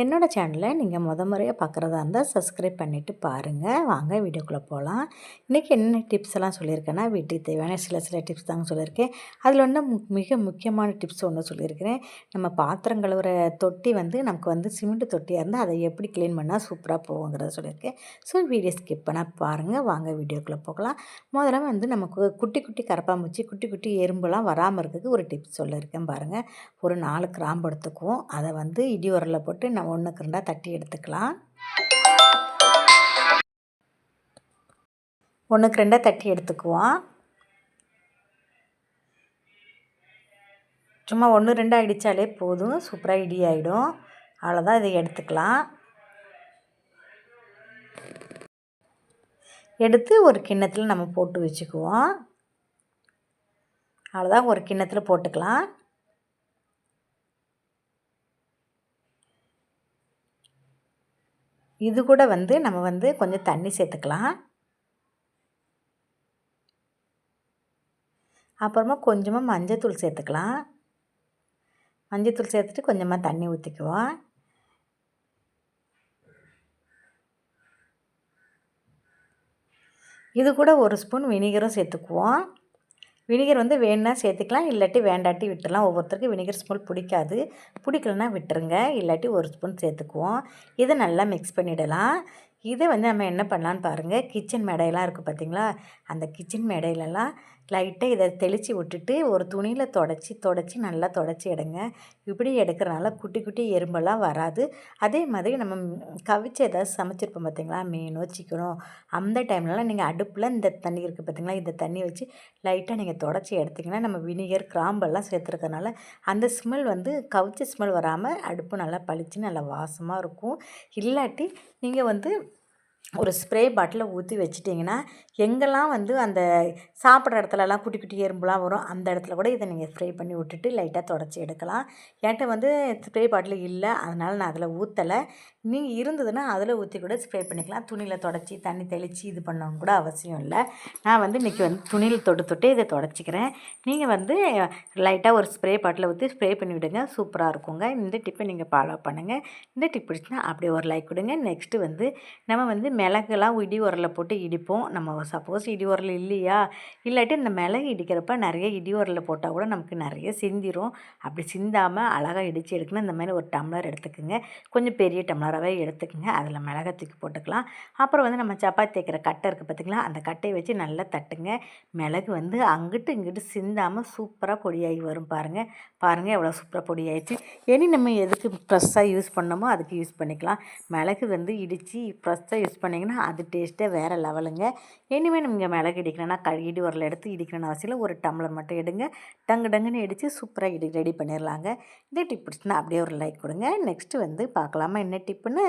என்னோடய சேனலை நீங்கள் முத முறையாக பார்க்குறதா இருந்தால் சப்ஸ்கிரைப் பண்ணிவிட்டு பாருங்கள் வாங்க வீடியோக்குள்ளே போகலாம். இன்றைக்கி என்ன டிப்ஸ் எல்லாம் சொல்லியிருக்கேன்னா வீட்டுக்கு தேவையான சில சில டிப்ஸ் தாங்க சொல்லியிருக்கேன். அதில் ஒன்று மு மிக முக்கியமான டிப்ஸ் ஒன்று சொல்லியிருக்கிறேன். நம்ம பாத்திரம் கழுவுற தொட்டி வந்து நமக்கு வந்து சிமெண்ட் தொட்டியாக இருந்தால் அதை எப்படி க்ளீன் பண்ணால் சூப்பராக போகுங்கிறத சொல்லியிருக்கேன். ஸோ வீடியோ ஸ்கிப் பண்ணால் பாருங்கள் வாங்க வீடியோக்குள்ளே போகலாம். முதல்ல வந்து நமக்கு குட்டி குட்டி கரப்பாம்பூச்சி குட்டி குட்டி எறும்புலாம் வராமல் இருக்கிறதுக்கு ஒரு டிப்ஸ் சொல்லியிருக்கேன் பாருங்கள் ஒரு நாலு கிராம்பு எடுத்துக்குவோம். அதை வந்து இடி உரலில் போட்டு நம்ம ஒன்றுக்கு ரெண்டாக தட்டி எடுத்துக்கலாம். ஒன்றுக்கு ரெண்டாக தட்டி எடுத்துக்குவோம். சும்மா ஒன்று ரெண்டாக அடித்தாலே போதும். சூப்பராக இடி ஆகிடும் அவ்வளோதான் இதை எடுத்துக்கலாம். எடுத்து ஒரு கிண்ணத்தில் நம்ம போட்டு வச்சுக்குவோம். அவ்வளோதான் ஒரு கிண்ணத்தில் போட்டுக்கலாம். இது கூட வந்து நம்ம வந்து கொஞ்சம் தண்ணி சேர்த்துக்கலாம். அப்புறமா கொஞ்சமாக மஞ்சத்தூள் சேர்த்துக்கலாம். மஞ்சத்தூள் சேர்த்துட்டு கொஞ்சமாக தண்ணி ஊற்றிக்குவோம் இது கூட ஒரு ஸ்பூன் வினிகரும் சேர்த்துக்குவோம். வினிகர் வந்து வேணுன்னா சேர்த்துக்கலாம் இல்லாட்டி வேண்டாட்டி விட்டுடலாம். ஒவ்வொருத்தருக்கும் வினிகர் ஸ்பூன் பிடிக்காது. பிடிக்கலன்னா விட்டுருங்க இல்லாட்டி ஒரு ஸ்பூன் சேர்த்துக்குவோம். இதை நல்லா மிக்ஸ் பண்ணிடலாம். இதை வந்து நம்ம என்ன பண்ணலான்னு பாருங்கள் கிச்சன் மேடையெல்லாம் இருக்குது பார்த்திங்களா அந்த கிச்சன் மேடையிலலாம் லைட்டாக இதை தெளித்து விட்டுட்டு ஒரு துணியில் தொடச்சி தொடச்சி நல்லா தொடச்சி எடுங்க. இப்படி எடுக்கிறனால குட்டி குட்டி எறும்பெல்லாம் வராது. அதே மாதிரி நம்ம கவிச்சு ஏதாவது சமைச்சிருப்போம் பார்த்திங்களா மீனோ சிக்கனோ அந்த டைம்லலாம் நீங்கள் அடுப்பில் இந்த தண்ணி இருக்குது பார்த்திங்களா இந்த தண்ணி வச்சு லைட்டாக நீங்கள் தொடச்சி எடுத்திங்கன்னா நம்ம வினிகர் கிராம்பெல்லாம் சேர்த்துருக்கனால அந்த ஸ்மெல் வந்து கவிச்ச ஸ்மெல் வராமல் அடுப்பு நல்லா பளிச்சு நல்லா வாசமாக இருக்கும். இல்லாட்டி நீங்கள் வந்து ஒரு ஸ்ப்ரே பாட்டிலில் ஊற்றி வச்சிட்டிங்கன்னா எங்கெல்லாம் வந்து அந்த சாப்பிட்ற இடத்துலலாம் குட்டி குட்டி எறும்புலாம் வரும் அந்த இடத்துல கூட இதை நீங்கள் ஸ்ப்ரே பண்ணி விட்டுட்டு லைட்டாக தொடச்சி எடுக்கலாம். என்கிட்ட வந்து ஸ்ப்ரே பாட்டில் இல்லை அதனால் நான் அதில் ஊற்றலை நீங்கள் இருந்ததுன்னா அதில் ஊற்றி கூட ஸ்ப்ரே பண்ணிக்கலாம். துணியில் தொடச்சி தண்ணி தெளித்து இது பண்ணவும் கூட அவசியம் இல்லை. நான் வந்து இன்றைக்கி வந்து துணியில் தொட்டு தொட்டு இதை தொடச்சிக்கிறேன். நீங்கள் வந்து லைட்டாக ஒரு ஸ்ப்ரே பாட்டில் ஊற்றி ஸ்ப்ரே பண்ணி விடுங்க. சூப்பராக இருக்குங்க. இந்த டிப்பை நீங்கள் ஃபாலோ பண்ணுங்கள் இந்த டிப் பிடிச்சினா அப்படியே ஒரு லைக் கொடுங்க. நெக்ஸ்ட்டு வந்து நம்ம வந்து மிளகுலாம் இடி உரலில் போட்டு இடிப்போம். நம்ம சப்போஸ் இடி உரல் இல்லையா? இல்லாட்டி இந்த மிளகு இடிக்கிறப்ப நிறைய இடி உரலில் போட்டால் கூட நமக்கு நிறைய சிந்திரும். அப்படி சிந்தாமல் அழகாக இடித்து எடுக்கணும். இந்த மாதிரி ஒரு டம்ளர் எடுத்துக்கோங்க. கொஞ்சம் பெரிய டம்ளராகவே எடுத்துக்கோங்க. அதில் மிளகா தூக்கி போட்டுக்கலாம். அப்புறம் வந்து நம்ம சப்பாத்தி தேய்க்கிற கட்டை இருக்குது பார்த்திங்களா? அந்த கட்டையை வச்சு நல்லா தட்டுங்க. மிளகு வந்து அங்கிட்டு இங்கிட்டு சிந்தாமல் சூப்பராக பொடியாகி வரும் பாருங்கள் பாருங்கள் எவ்வளோ சூப்பராக பொடியாயிடுச்சு. இனி நம்ம எதுக்கு ப்ரெஸ்ஸாக யூஸ் பண்ணமோ அதுக்கு யூஸ் பண்ணிக்கலாம். மிளகு வந்து இடித்து ப்ரெஸ்ஸாக யூஸ் பண்ணிங்கன்னா அது டேஸ்ட்டே வேறு லெவலுங்க. இனிமேல் நீங்கள் மிளகு இடிக்கணும்னா கழுகிட்டு உரல் எடுத்து இடிக்கணும்னு அவசியம் இல்லை. ஒரு டம்ளர் மட்டும் எடுங்க. டங்கு டங்குன்னு இடித்து சூப்பராக இடி ரெடி பண்ணிடலாங்க இந்த டிப் பிடிச்சுன்னா அப்படியே ஒரு லைக் கொடுங்க. நெக்ஸ்ட்டு வந்து பார்க்கலாமா? என்ன டிப்புன்னு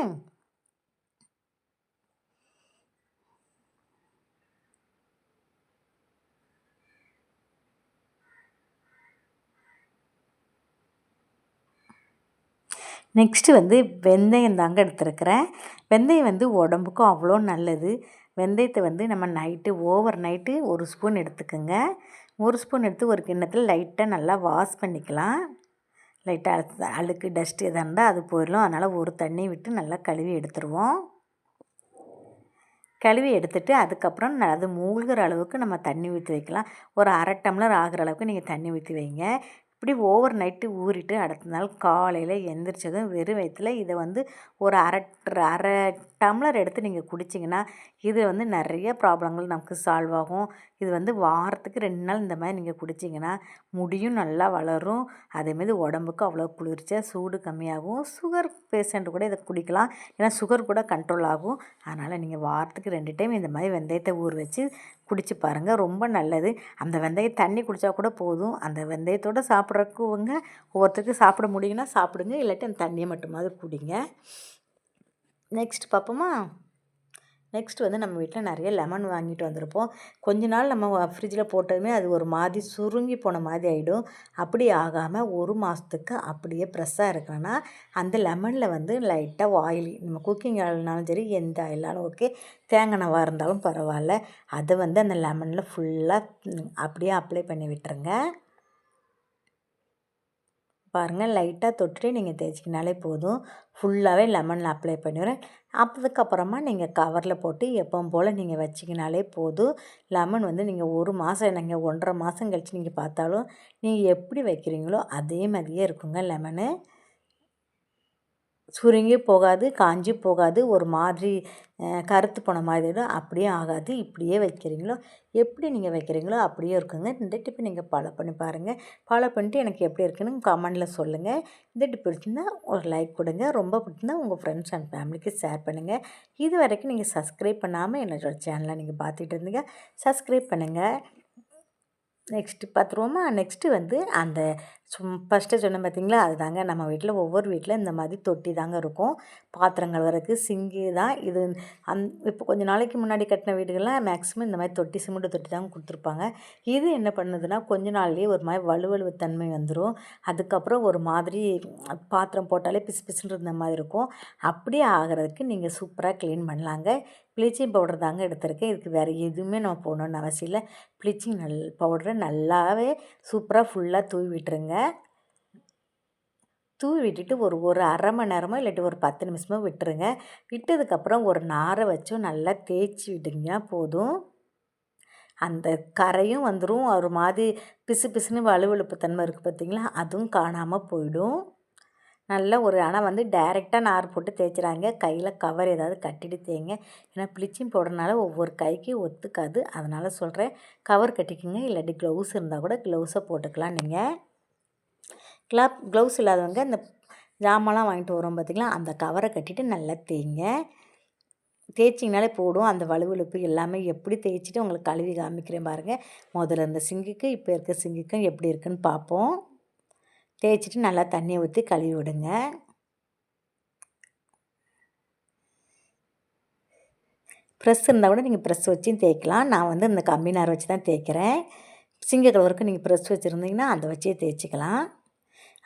நெக்ஸ்ட்டு வந்து வெந்தயம் தாங்க எடுத்துருக்கிறேன். வெந்தயம் வந்து உடம்புக்கும் அவ்வளோ நல்லது. வெந்தயத்தை வந்து நம்ம நைட்டு ஓவர் நைட்டு ஒரு ஸ்பூன் எடுத்துக்கோங்க. ஒரு ஸ்பூன் எடுத்து ஒரு கிண்ணத்தில் லைட்டாக நல்லா வாஷ் பண்ணிக்கலாம். லைட்டாக அழுக்கு டஸ்ட்டு எதாக இருந்தால் அது போயிடலாம் அதனால் ஒரு தண்ணி விட்டு நல்லா கழுவி எடுத்துருவோம். கழுவி எடுத்துட்டு அதுக்கப்புறம் அது மூழ்கிற அளவுக்கு நம்ம தண்ணி ஊற்றி வைக்கலாம். ஒரு அரை டம்ளர் ஆகிற அளவுக்கு நீங்கள் தண்ணி ஊற்றி வைங்க. இப்படி ஓவர் நைட்டு ஊறிட்டு அடுத்த நாள் காலையில் எந்திரிச்சதும் வெறும் வயிற்றுல இதை வந்து ஒரு அரை அரை டம்ளர் எடுத்து நீங்கள் குடிச்சிங்கன்னா இது வந்து நிறைய ப்ராப்ளங்கள் நமக்கு சால்வ் ஆகும். இது வந்து வாரத்துக்கு ரெண்டு நாள் இந்த மாதிரி நீங்கள் குடிச்சிங்கன்னா முடியும் நல்லா வளரும். அதேமாரி உடம்புக்கு அவ்வளோ குளிர்ச்சியாக சூடு கம்மியாகும். சுகர் பேஷண்ட்டு கூட இதை குடிக்கலாம். ஏன்னா சுகர் கூட கண்ட்ரோல் ஆகும். அதனால் நீங்கள் வாரத்துக்கு ரெண்டு டைம் இந்த மாதிரி வெந்தயத்தை ஊற வச்சு குடிச்சு பாருங்கள் ரொம்ப நல்லது. அந்த வெந்தயம் தண்ணி குடித்தா கூட போதும். அந்த வெந்தயத்தோடு சாப்பிட்றக்குவங்க ஒவ்வொருத்தருக்கு சாப்பிட முடியும்னா சாப்பிடுங்க. இல்லாட்டி அந்த தண்ணியை மட்டுமாவது குடிங்க. நெக்ஸ்ட் பார்ப்போமா நெக்ஸ்ட் வந்து நம்ம வீட்டில் நிறைய லெமன் வாங்கிட்டு வந்திருப்போம். கொஞ்ச நாள் நம்ம ஃப்ரிட்ஜில் போட்டதுமே அது ஒரு மாதிரி சுருங்கி போன மாதிரி ஆகிடும் அப்படி ஆகாமல் ஒரு மாதத்துக்கு அப்படியே ப்ரெஸ்ஸாக இருக்கணும்னா அந்த லெமனில் வந்து லைட்டாக ஆயில் நம்ம குக்கிங் ஆயில்னாலும் சரி எந்த ஆயிலாலும் ஓகே தேங்காய் இருந்தாலும் பரவாயில்ல. அதை வந்து அந்த லெமனில் ஃபுல்லாக அப்படியே அப்ளை பண்ணி விட்டுருங்க. பாருங்கள் லைட்டாக தொட்டுட்டு நீங்கள் தேய்ச்சிக்கினாலே போதும். ஃபுல்லாகவே லெமனில் அப்ளை பண்ணிடுறேன். அதுக்கப்புறமா நீங்கள் கவரில் போட்டு எப்பவும் போல் நீங்கள் வச்சிக்கினாலே போதும். லெமன் வந்து நீங்கள் ஒரு மாதம் நீங்கள் ஒன்றரை மாதம் கழித்து நீங்கள் பார்த்தாலும் நீங்கள் எப்படி வைக்கிறீங்களோ அதே மாதிரியே இருக்குங்க லெமனு. சுருங்கி போகாது காஞ்சி போகாது ஒரு மாதிரி கருத்து போன மாதிரி அப்படியே ஆகாது. இப்படியே வைக்கிறீங்களோ எப்படி நீங்கள் வைக்கிறீங்களோ அப்படியே இருக்குங்க. இந்த டிப்பு நீங்கள் ஃபாலோ பண்ணி பாருங்கள் ஃபாலோ பண்ணிட்டு எனக்கு எப்படி இருக்குன்னு கமெண்டில் சொல்லுங்கள் இந்த டிப் பிடிச்சிருந்தா ஒரு லைக் கொடுங்க. ரொம்ப பிடிச்சிருந்தா உங்கள் ஃப்ரெண்ட்ஸ் அண்ட் ஃபேமிலிக்கு ஷேர் பண்ணுங்கள் இது வரைக்கும் நீங்கள் சப்ஸ்கிரைப் பண்ணாமல் என்னோடய சேனலை நீங்கள் பார்த்துட்டு இருந்தீங்க சப்ஸ்கிரைப் பண்ணுங்கள் நெக்ஸ்ட்டு பார்த்துருவோமா? நெக்ஸ்ட்டு வந்து அந்த சும் ஃபஸ்ட்டு சொன்னேன் பார்த்தீங்களா அதுதாங்க நம்ம வீட்டில் ஒவ்வொரு வீட்டில் இந்த மாதிரி தொட்டி தாங்க இருக்கும். பாத்திரங்கள் வரக்கு சிங்கு தான் இது. அந் இப்போ கொஞ்சம் நாளைக்கு முன்னாடி கட்டின வீடுகள்லாம் மேக்ஸிமம் இந்த மாதிரி தொட்டி சிமெண்ட் தொட்டி தாங்க கொடுத்துருப்பாங்க. இது என்ன பண்ணுதுன்னா கொஞ்ச நாள்லேயே ஒரு மாதிரி வலுவலுவு தன்மை வந்துடும் அதுக்கப்புறம் ஒரு மாதிரி பாத்திரம் போட்டாலே பிசு பிசுன்னு இருந்த மாதிரி இருக்கும். அப்படியே ஆகிறதுக்கு நீங்கள் சூப்பராக க்ளீன் பண்ணலாங்க. ப்ளீச்சிங் பவுடர் தாங்க எடுத்திருக்கேன். இதுக்கு வேறு எதுவுமே நம்ம போகணுன்னு அவசியம் இல்லை. ப்ளீச்சிங் நல் பவுடரை நல்லாவே சூப்பராக ஃபுல்லாக தூவி விட்டுருங்க. தூவி விட்டுட்டு ஒரு ஒரு அரை மணி நேரமோ இல்லாட்டி ஒரு பத்து நிமிஷமோ விட்டுருங்க. விட்டதுக்கப்புறம் ஒரு நாரை வச்சும் நல்லா தேய்ச்சி விட்டிங்கன்னா போதும். அந்த கரையும் வந்துடும் ஒரு மாதிரி பிசு பிசுன்னு வலுவழுப்பு தன்மை இருக்குது பார்த்திங்களா? அதுவும் காணாமல் போயிடும். நல்ல ஒரு ஆனால் வந்து டைரெக்டாக நார் போட்டு தேய்ச்சிடாங்க கையில் கவர் ஏதாவது கட்டிட்டு தேய்ங்க. ஏன்னா ப்ளீச்சிங் போடுறதுனால ஒவ்வொரு கைக்கு ஒத்துக்காது. அதனால் சொல்கிறேன் கவர் கட்டிக்கோங்க. இல்லாட்டி க்ளவுஸ் இருந்தால் கூட க்ளவுஸை போட்டுக்கலாம் நீங்கள் கிளாப் க்ளவுஸ் இல்லாதவங்க இந்த ஜாமான்லாம் வாங்கிட்டு வரோம் பார்த்திங்களா அந்த கவரை கட்டிட்டு நல்லா தேய்ங்க. தேய்ச்சிங்கனாலே போடும் அந்த வலுவழுப்பு எல்லாமே எப்படி தேய்ச்சிட்டு உங்களுக்கு கழுவி காமிக்கிறேன் பாருங்கள் முதல்ல இருந்த சிங்குக்கு இப்போ இருக்க சிங்குக்கும் எப்படி இருக்குன்னு பார்ப்போம் தேய்ச்சிட்டு நல்லா தண்ணியை ஊற்றி கழுவி விடுங்க. ப்ரெஸ் இருந்தால் கூட நீங்கள் ப்ரெஸ் வச்சும் தேய்க்கலாம். நான் வந்து இந்த கம்பி நார் வச்சு தான் தேய்க்கிறேன். சிங்க கலருக்கு நீங்கள் ப்ரெஸ் வச்சுருந்தீங்கன்னா அதை வச்சே தேய்ச்சிக்கலாம்.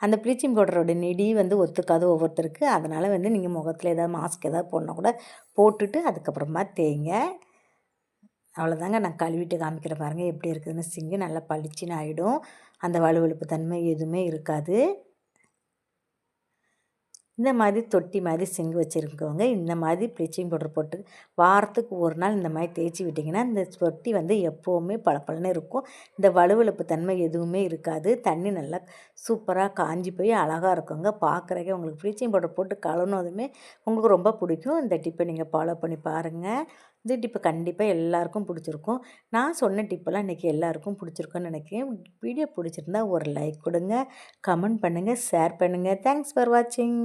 அந்த ப்ளீச்சிங் பவுடரோட நெடி வந்து ஒத்துக்காது ஒவ்வொருத்தருக்கு. அதனால் வந்து நீங்கள் முகத்தில் ஏதாவது மாஸ்க் ஏதாவது போடணும் கூட போட்டுட்டு அதுக்கப்புறமா தேய்ங்க. அவ்வளோதாங்க நான் கழுவிட்டு காமிக்கிற பாருங்கள் எப்படி இருக்குதுன்னு சிங்கு நல்லா பளிச்சின்னு ஆகிடும் அந்த வலுவழுப்பு தன்மை எதுவுமே இருக்காது. இந்த மாதிரி தொட்டி மாதிரி செஞ்சு வச்சுருக்கவங்க இந்த மாதிரி ப்ளீச்சிங் பவுடர் போட்டு வாரத்துக்கு ஒரு நாள் இந்த மாதிரி தேய்ச்சி விட்டிங்கன்னா இந்த தொட்டி வந்து எப்போவுமே பளபளன்னு இருக்கும். இந்த வலுவழுப்பு தன்மை எதுவுமே இருக்காது. தண்ணி நல்லா சூப்பராக காஞ்சி போய் அழகாக இருக்குங்க. பார்க்குறக்கே உங்களுக்கு ப்ளீச்சிங் பவுடர் போட்டு கலனதுமே உங்களுக்கு ரொம்ப பிடிக்கும். இந்த டிப்பை நீங்கள் ஃபாலோ பண்ணி பாருங்கள் இந்த டிப்பு கண்டிப்பாக எல்லாருக்கும் பிடிச்சிருக்கும். நான் சொன்ன டிப்பெல்லாம் இன்றைக்கி எல்லாருக்கும் பிடிச்சிருக்குன்னு நினைக்கிறேன். வீடியோ பிடிச்சிருந்தா ஒரு லைக் கொடுங்க கமெண்ட் பண்ணுங்கள் ஷேர் பண்ணுங்கள் தேங்க்ஸ் ஃபார் வாட்சிங்